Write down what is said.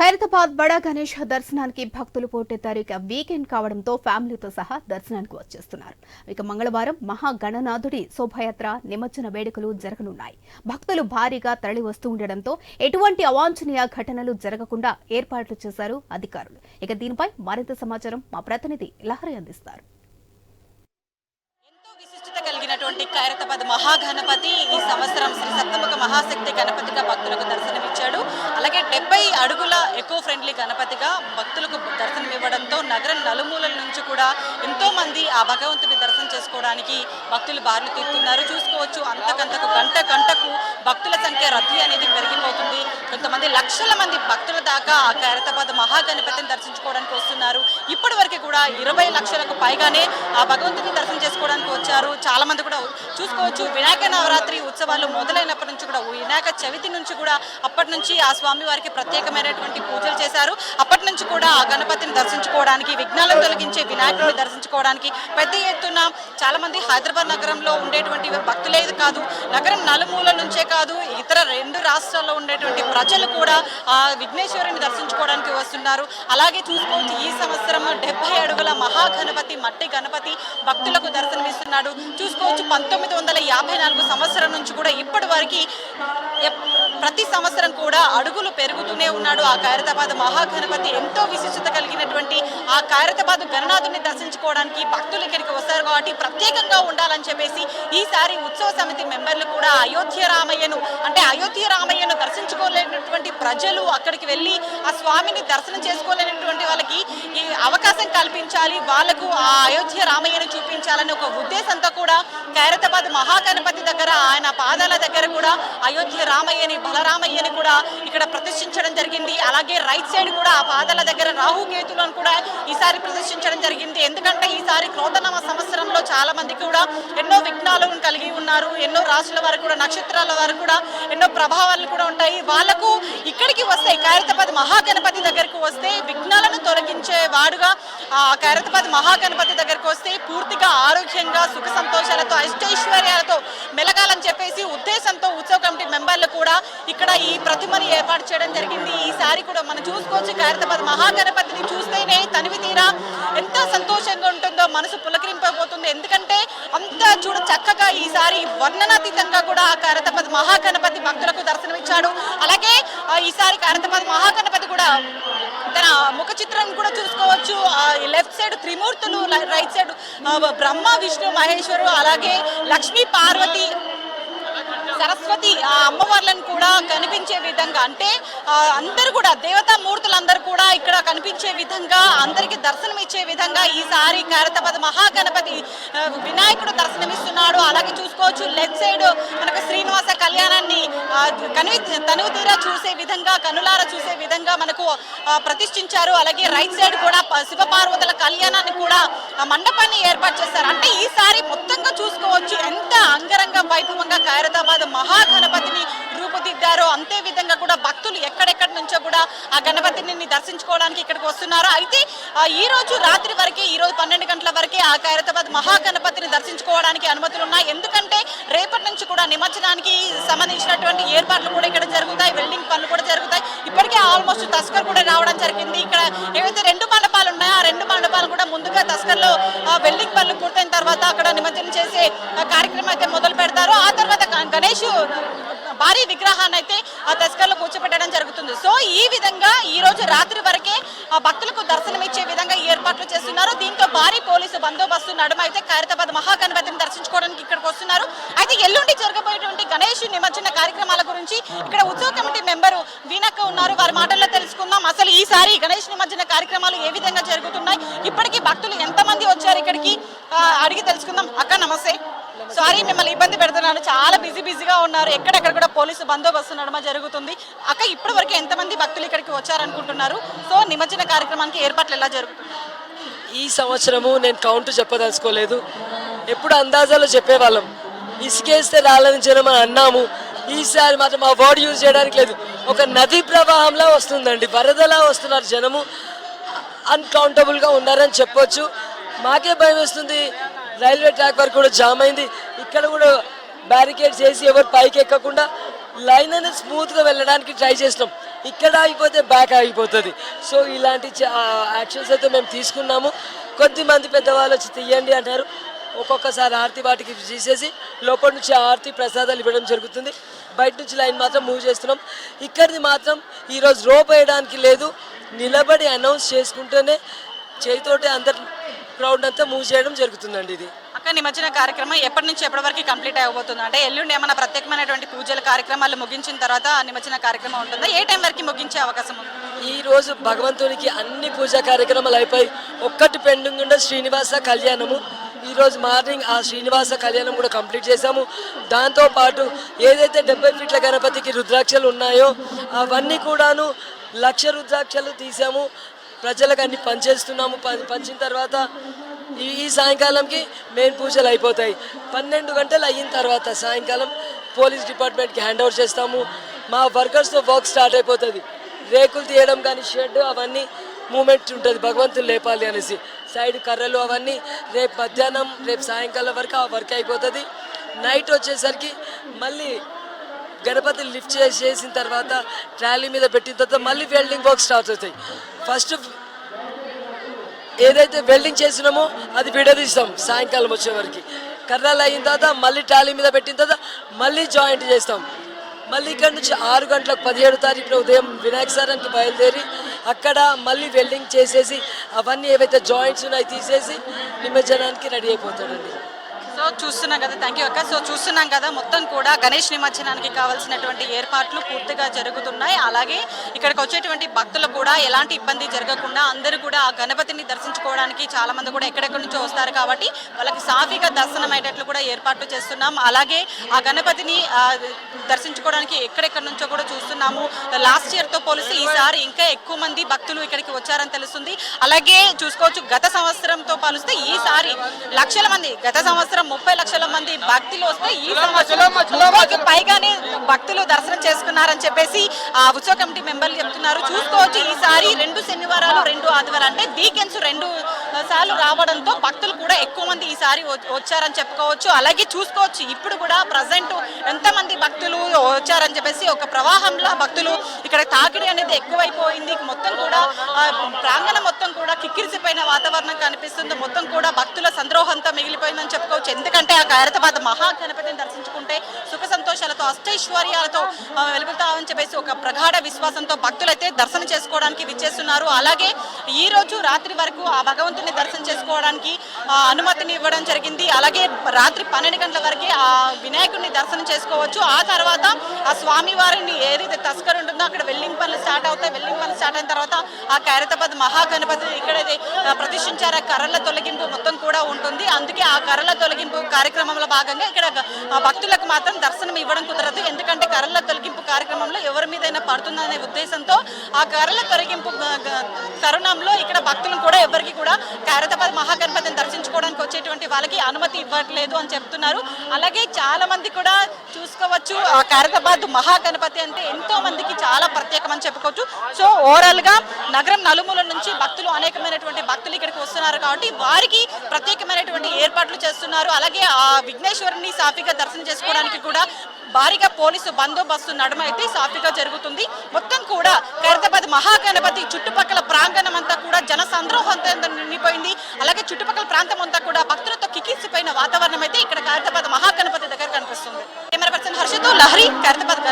ఖైరతాబాద్ బడా గణేష్ దర్శనానికి భక్తులు పోటెత్తారు. ఇక వీకెండ్ కావడంతో ఫ్యామిలీతో సహా దర్శనానికి వచ్చేస్తున్నారు. ఇక మంగళవారం మహాగణనాథుడి శోభయాత్ర నిమజ్జన వేడుకలు జరగనున్నాయి. భక్తులు భారీగా తరలి వస్తూ ఉండడంతో ఎటువంటి అవాంఛనీయ ఘటనలు జరగకుండా ఏర్పాట్లు చేశారు అధికారులు. ఇక దీనిపై మరింత సమాచారం మా ప్రతినిధి లహరి అందిస్తారు ఎంతో విశిష్టత కలిగినటువంటి ఖైరతాబాద్ మహాగణపతి ఈ సంవత్సరం శ్రీ సప్తముఖ మహాశక్తి గణపతిగా భక్తులకు దర్శనమిచ్చాడు. అలాగే డెబ్బై అడుగుల ఎకో ఫ్రెండ్లీ గణపతిగా భక్తులకు దర్శనం ఇవ్వడంతో నగరం నలుమూలల నుంచి కూడా ఎంతో మంది ఆ భగవంతుని దర్శనం చేసుకోవడానికి భక్తులు బారులు తీస్తున్నారు. చూసుకోవచ్చు అంతకంతకు గంట గంటకు భక్తుల సంఖ్య రద్దీ అనేది పెరిగిపోతుంది. కొంతమంది లక్షల మంది భక్తుల దాకా ఆ ఖైరతాబాద్ మహాగణపతిని దర్శించుకోవడానికి వస్తున్నారు. ఇప్పటి వరకు కూడా ఇరవై లక్షలకు పైగానే ఆ భగవంతుని దర్శనం చేసుకోవడానికి వచ్చారు. చాలా మంది కూడా చూసుకోవచ్చు వినాయక నవరాత్రి ఉత్సవాలు మొదలైనప్పటి నుంచి కూడా వినాయక చవితి నుంచి కూడా అప్పటి నుంచి ఆ స్వామి వారికి ప్రత్యేకమైనటువంటి పూజలు చేశారు. అప్పటి నుంచి కూడా ఆ గణపతిని దర్శించుకోవడానికి విఘ్నాలను తొలగించే వినాయకుడిని దర్శించుకోవడానికి పెద్ద ఎత్తున చాలా మంది హైదరాబాద్ నగరంలో ఉండేటువంటి భక్తులే కాదు. నగరం నలుమూల నుంచే కాదు ఇతర రెండు రాష్ట్రాల్లో ఉండేటువంటి ప్రజలు కూడా ఆ విఘ్నేశ్వరుని దర్శించుకోవడానికి వస్తున్నారు. అలాగే చూసుకోవచ్చు ఈ సంవత్సరం డెబ్బై అడుగుల మహాగణపతి మట్టి గణపతి భక్తులకు దర్శనమిస్తున్నాడు. చూసుకోవచ్చు పంతొమ్మిది వందల యాభై నాలుగు సంవత్సరం నుంచి కూడా ఇప్పటి వరకు ప్రతి సంవత్సరం కూడా అడుగులు పెరుగుతూనే ఉన్నాడు ఆ ఖైరతాబాద్ మహాగణపతి. ఎంతో విశిష్టత కలిగినటువంటి ఆ ఖైరతాబాద్ గణనాథుని దర్శించుకోవడానికి భక్తులు ఇక్కడికి వస్తారు కాబట్టి ప్రత్యేకంగా ఉండాలని చెప్పేసి ఈసారి ఉత్సవ సమితి మెంబర్లు కూడా అయోధ్య రామయ్యను అంటే అయోధ్య రామయ్యను దర్శించుకోలేనటువంటి ప్రజలు అక్కడికి వెళ్ళి ఆ స్వామిని దర్శనం చేసుకోలేనటువంటి వాళ్ళకి ఈ అవకాశం కల్పించాలి. వాళ్ళకు ఆ అయోధ్య రామయ్యను చూపించాలని ఒక ఉద్దేశంతో కూడా ఖైరతాబాద్ మహాగణపతి దగ్గర ఆయన పాదాల దగ్గర కూడా అయోధ్య రామయ్యని బలరామయ్యని కూడా ఇక్కడ ప్రదర్శించడం జరిగింది. అలాగే రైట్ సైడ్ కూడా ఆ పాదాల దగ్గర రాహుకేతులను కూడా ఈసారి ప్రదర్శించడం జరిగింది. ఎందుకంటే ఈసారి క్రోధనమ సంవత్సరంలో చాలా మంది కూడా ఎన్నో విఘ్నాలను కలిగి ఉన్నారు. ఎన్నో రాశుల వారు కూడా నక్షత్రాల వారు కూడా ఎన్నో ప్రభావాలు కూడా ఉంటాయి. వాళ్ళకు ఇక్కడికి వస్తే కైరతపతి మహాగణపతి దగ్గరకు వస్తే విఘ్నాలను తొలగించే వాడుగా ఆ మహాగణపతి దగ్గరకు వస్తే పూర్తిగా ఆరోగ్యంగా సుఖ సంతోషాలతో అష్టైశ్వర్యాలతో మెలగాలని చెప్పేసి ఉద్దేశంతో ఉత్సవ కమిటీ మెంబర్లు కూడా ఇక్కడ ఈ ప్రతిమని ఏర్పాటు చేయడం జరిగింది. ఈసారి కూడా మనం చూసుకోవచ్చు ఖైరతాబాద్ మహాగణపతిని చూస్తేనే తనివి తీరా ఎంత సంతోషంగా ఉంటుందో మనసు పులకరింపబోతుంది. ఎందుకంటే అంత చూడ చక్కగా ఈసారి వర్ణనాతీతంగా కూడా ఆ ఖైరతాబాద్ మహాగణపతి భక్తులకు దర్శనమిచ్చాడు. అలాగే ఈసారి ఖైరతాబాద్ మహాగణపతి కూడా తన ముఖ చిత్రం కూడా చూసుకోవచ్చు. లెఫ్ట్ సైడ్ త్రిమూర్తులు రైట్ సైడ్ బ్రహ్మ విష్ణు మహేశ్వరు అలాగే లక్ష్మీ పార్వతి సరస్వతి అమ్మవార్లను కూడా కనిపించే విధంగా అంటే అందరూ కూడా దేవతా మూర్తులందరూ కూడా ఇక్కడ కనిపించే విధంగా అందరికి దర్శనం ఇచ్చే విధంగా ఈసారి కారతపద మహాగణపతి వినాయకుడు దర్శనమిస్తున్నాడు. అలాగే చూసుకోవచ్చు లెఫ్ట్ సైడ్ మనకు శ్రీనివాస కళ్యాణాన్ని ఆ, తనువు తీరా చూసే విధంగా కనులార చూసే విధంగా మనకు ప్రతిష్ఠించారు. అలాగే రైట్ సైడ్ కూడా శివపార్వతుల కళ్యాణాన్ని కూడా మండపాన్ని ఏర్పాటు చేశారు. అంటే ఈసారి వైభవంగా ఖైరతాబాద్ మహాగణపతిని రూపుదిద్దారో అంతే విధంగా కూడా భక్తులు ఎక్కడెక్కడి నుంచో కూడా ఆ గణపతిని దర్శించుకోవడానికి ఇక్కడికి వస్తున్నారు? అయితే ఈ రోజు రాత్రి వరకే ఈ రోజు పన్నెండు గంటల వరకే ఆ ఖైరతాబాద్ మహాగణపతిని దర్శించుకోవడానికి అనుమతులు ఉన్నాయి. ఎందుకంటే రేపటి నుంచి కూడా నిమజ్జనానికి సంబంధించినటువంటి ఏర్పాట్లు కూడా ఇక్కడ జరుగుతాయి వెల్డింగ్ పనులు కూడా జరుగుతాయి. ఇప్పటికే ఆల్మోస్ట్ తస్కర్ కూడా రావడం జరిగింది. ఇక్కడ ఏవైతే రెండు మండపాలు ఉన్నాయో ఆ రెండు మండపాలు కూడా ముందుగా తస్కర్లో ఆ, వెల్డింగ్ పనులు పూర్తయిన తర్వాత అక్కడ నిమజ్జనం చేసే ఆ, కార్యక్రమం అయితే మొదలు పెడతారు. ఆ తర్వాత గణేష్ భారీ విగ్రహాన్ని అయితే ఆ తస్కర్లో కూర్చోపెట్టడం జరుగుతుంది. సో ఈ విధంగా ఈ రోజు రాత్రి వరకే భక్తులకు దర్శనం ఇచ్చే విధంగా ఏర్పాట్లు చేస్తున్నారు. దీంతో భారీ పోలీసు బందోబస్తు నడుమ అయితే ఖైరతాబాద్ మహాగణపతిని దర్శించుకోవడానికి ఇక్కడికి వస్తున్నారు. అయితే ఎల్లుండి జరగబోయేటువంటి గణేష్ నిమజ్జన కార్యక్రమాల గురించి ఇక్కడ ఉత్సవ కమిటీ మెంబరు వీణక్క ఉన్నారు. వారి మాటల్లో తెలుసుకుందాం. అసలు ఈసారి గణేష్ నిమజ్జన కార్యక్రమాలు ఏ విధంగా జరుగుతున్నాయి? ఇప్పటికీ భక్తులు ఎంతమంది వచ్చారు ఇక్కడికి? అడిగి తెలుసుకుందాం. అక్క నమస్తే. సారీ మిమ్మల్ని ఇబ్బంది పెడుతున్నాను. చాలా బిజీ బిజీగా ఉన్నారు. ఎక్కడెక్కడ కూడా పోలీసు బందోబస్తు నడమ జరుగుతుంది. అక్క ఇప్పటి వరకు ఎంతమంది భక్తులు ఇక్కడికి వచ్చారనుకుంటున్నారు? సో నిమజ్జన కార్యక్రమానికి ఏర్పాట్లు ఎలా జరుగుతుంది ఈ సంవత్సరము నేను కౌంట్ చెప్పదలుచుకోలేదు. ఎప్పుడు అందాజాలు చెప్పేవాళ్ళం. ఇసుకేస్తే రాలని జనం అన్నాము. ఈసారి మాత్రం ఆ వర్డ్ యూజ్ చేయడానికి లేదు. ఒక నదీ ప్రవాహంలా వస్తుందండి. వరదలా వస్తున్నారు జనము. అన్కౌంటబుల్గా ఉన్నారని చెప్పొచ్చు. మాకే భయం వేస్తుంది. రైల్వే ట్రాక్ వరకు కూడా జామ్ అయింది. ఇక్కడ కూడా బ్యారికేడ్ చేసి ఎవరు పైకి ఎక్కకుండా లైన్ అనేది స్మూత్గా వెళ్ళడానికి ట్రై చేసినాం. ఇక్కడ అయిపోతే బ్యాక్ అయిపోతుంది సో ఇలాంటి యాక్షన్స్ అయితే మేము తీసుకున్నాము. కొద్దిమంది పెద్దవాళ్ళు వచ్చి తీయండి అంటారు ఒక్కొక్కసారి ఆర్తి వాటికి తీసేసి లోపల నుంచి ఆర్తి ప్రసాదాలు ఇవ్వడం జరుగుతుంది. బయట నుంచి లైన్ మాత్రం మూవ్ చేస్తున్నాం. ఇక్కడిది మాత్రం ఈరోజు రోప్ వేయడానికి లేదు. నిలబడి అనౌన్స్ చేసుకుంటేనే చేతితోటి అందరు క్రౌడ్ అంతా మూవ్ చేయడం జరుగుతుందండి ఇది. అక్క నిమజ్జన కార్యక్రమం ఎప్పటి నుంచి ఎప్పటి వరకు కంప్లీట్ అయిపోతుంది? అంటే ఎల్లుండి ఏమైనా ప్రత్యేకమైనటువంటి పూజల కార్యక్రమాలు ముగించిన తర్వాత నిమజ్జన కార్యక్రమం ఉంటుందా? ఏ టైం వరకు ముగించే అవకాశం ఉంది? ఈ రోజు భగవంతునికి అన్ని పూజా కార్యక్రమాలు అయిపోయి ఒక్కటి పెండింగ్ ఉండే శ్రీనివాస కళ్యాణము. ఈ రోజు మార్నింగ్ ఆ శ్రీనివాస కళ్యాణం కూడా కంప్లీట్ చేశాము. దాంతో పాటు ఏదైతే డెబ్బై ఫీట్ల గణపతికి రుద్రాక్షలు ఉన్నాయో అవన్నీ కూడాను లక్ష రుద్రాక్షలు తీసాము ప్రజలకు అన్ని పంచేస్తున్నాము పంచిన తర్వాత ఈ ఈ సాయంకాలంకి మెయిన్ పూజలు అయిపోతాయి. పన్నెండు గంటలు అయిన తర్వాత సాయంకాలం పోలీస్ డిపార్ట్మెంట్కి హ్యాండ్ ఓవర్ చేస్తాము. మా వర్కర్స్తో వర్క్ స్టార్ట్ అయిపోతుంది. రేకులు తీయడం కానీ షెడ్ అవన్నీ మూమెంట్ ఉంటుంది. భగవంతులు లేపాలి అనేసి. సైడ్ కర్రలు అవన్నీ రేపు మధ్యాహ్నం రేపు సాయంకాలం వరకు ఆ వర్క్ అయిపోతుంది. నైట్ వచ్చేసరికి మళ్ళీ గణపతి లిఫ్ట్ చేసి చేసిన తర్వాత ట్రాలీ మీద పెట్టిన తర్వాత మళ్ళీ వెల్డింగ్ వర్క్ స్టార్ట్ అవుతాయి. ఫస్ట్ ఏదైతే వెల్డింగ్ చేసినామో అది విడదీస్తాం సాయంకాలం వచ్చే వరకు. కర్రలు అయిన తర్వాత మళ్ళీ ట్రాలీ మీద పెట్టిన తర్వాత మళ్ళీ జాయింట్ చేస్తాం. మళ్ళీ ఇక్కడ నుంచి ఆరు గంటలకు పదిహేడు తారీఖున ఉదయం వినాయక సారానికి బయలుదేరి అక్కడ మళ్ళీ వెల్డింగ్ చేసేసి అవన్నీ ఏవైతే జాయింట్స్ ఉన్నాయో తీసేసి నిమజ్జనానికి రెడీ అయిపోతాడండి. చూస్తున్నాం కదా థ్యాంక్ యూ అక్క. సో చూస్తున్నాం కదా మొత్తం కూడా గణేష్ నిమజ్జనానికి కావాల్సినటువంటి ఏర్పాట్లు పూర్తిగా జరుగుతున్నాయి. అలాగే ఇక్కడికి వచ్చేటువంటి భక్తులు కూడా ఎలాంటి ఇబ్బంది జరగకుండా అందరూ కూడా ఆ గణపతిని దర్శించుకోవడానికి చాలా మంది కూడా ఎక్కడెక్కడి నుంచో వస్తారు కాబట్టి వాళ్ళకి సాఫీగా దర్శనం అయ్యేటట్లు కూడా ఏర్పాట్లు చేస్తున్నాం. అలాగే ఆ గణపతిని దర్శించుకోవడానికి ఎక్కడెక్కడి నుంచో కూడా చూస్తున్నాము. లాస్ట్ ఇయర్తో పోలిస్తే ఈసారి ఇంకా ఎక్కువ మంది భక్తులు ఇక్కడికి వచ్చారని తెలుస్తుంది. అలాగే చూసుకోవచ్చు గత సంవత్సరంతో పోలిస్తే ఈసారి లక్షల మంది గత సంవత్సరం ముప్పై లక్షల మంది భక్తులు వస్తే ఈ సంవత్సరం పైగానే భక్తులు దర్శనం చేసుకున్నారని చెప్పేసి ఆ ఉత్సవ కమిటీ మెంబర్లు చెప్తున్నారు. చూసుకోవచ్చు ఈసారి రెండు శనివారాలు రెండు ఆదివారాలు అంటే వీకెండ్స్ రెండు సార్లు రావడంతో భక్తులు కూడా ఎక్కువ మంది ఈసారి వచ్చారని చెప్పుకోవచ్చు. అలాగే చూసుకోవచ్చు ఇప్పుడు కూడా ప్రజెంట్ ఎంతమంది భక్తులు వచ్చారని చెప్పేసి ఒక ప్రవాహంలో భక్తులు ఇక్కడ తాకిడి అనేది ఎక్కువైపోయింది. మొత్తం కూడా ప్రాంగణం మొత్తం కూడా కిక్కిరిసిపోయిన వాతావరణం కనిపిస్తుంది. మొత్తం కూడా భక్తుల సంద్రోహంతో మిగిలిపోయిందని చెప్పుకోవచ్చు. ఎందుకంటే ఆ ఖైరతాబాద్ మహాగణపతిని దర్శించుకుంటే సుఖ సంతోషాలతో అష్టైశ్వర్యాలతో వెలుగుతామని చెప్పేసి ఒక ప్రగాఢ విశ్వాసంతో భక్తులైతే దర్శనం చేసుకోవడానికి విచ్చేస్తున్నారు. అలాగే ఈ రోజు రాత్రి వరకు ఆ భగవంతుని దర్శనం చేసుకోవడానికి అనుమతిని ఇవ్వడం జరిగింది. అలాగే రాత్రి పన్నెండు గంటల వరకే ఆ వినాయకుడిని దర్శనం చేసుకోవచ్చు. ఆ తర్వాత ఆ స్వామి వారిని ఏదైతే తస్కర్ ఉంటుందో అక్కడ వెల్లింగ్ పనులు స్టార్ట్ అవుతాయి. వెల్లింగ్ పనులు స్టార్ట్ అయిన తర్వాత ఆ ఖైరతాబాద్ మహాగణపతి ఇక్కడైతే ప్రతిష్ఠించారు. ఆ కర్రల తొలగింపు మొత్తం కూడా ఉంటుంది. అందుకే ఆ కర్రల తొలగింపు కార్యక్రమంలో భాగంగా ఇక్కడ భక్తుల మాత్రం దర్శనం ఇవ్వడం కుదరదు. ఎందుకంటే కర్రల తొలగింపు కార్యక్రమంలో ఎవరు మారుతుందనే ఉద్దేశంతో ఆ కర్రల తొలగింపు తరుణంలో ఇక్కడ భక్తులను కూడా ఎవరికి కూడా ఖైరతాబాద్ మహాగణపతిని దర్శించుకోవడానికి వచ్చేటువంటి వాళ్ళకి అనుమతి ఇవ్వట్లేదు అని చెప్తున్నారు. అలాగే చాలా మంది కూడా చూసుకోవచ్చు ఆ ఖైరతాబాద్ మహాగణపతి అంటే ఎంతో మందికి చాలా ప్రత్యేకమని చెప్పుకోవచ్చు. సో ఓవరాల్గా నగరం నలుమూల నుంచి భక్తులు అనేకమైనటువంటి భక్తులు ఇక్కడికి వస్తున్నారు కాబట్టి వారికి ప్రత్యేకమైనటువంటి ఏర్పాట్లు చేస్తున్నారు. అలాగే ఆ విఘ్నేశ్వరుని సాఫీగా దర్శనం చేసుకోవడానికి కూడా భారీగా పోలీసు బందోబస్తు నడుమ అయితే సాఫీగా జరుగుతుంది. మొత్తం కూడా ఖైరతాబాద్ మహాగణపతి చుట్టుపక్కల ప్రాంగణం అంతా కూడా జన సంద్రోహంతో నిండిపోయింది. అలాగే చుట్టుపక్కల ప్రాంతం అంతా కూడా భక్తులతో కికిసిపోయిన వాతావరణం అయితే ఇక్కడ ఖైరతాబాద్ మహాగణపతి దగ్గర కనిపిస్తుంది. కెమెరా పర్సన్ హర్షతో లహరి ఖైరతాబాద్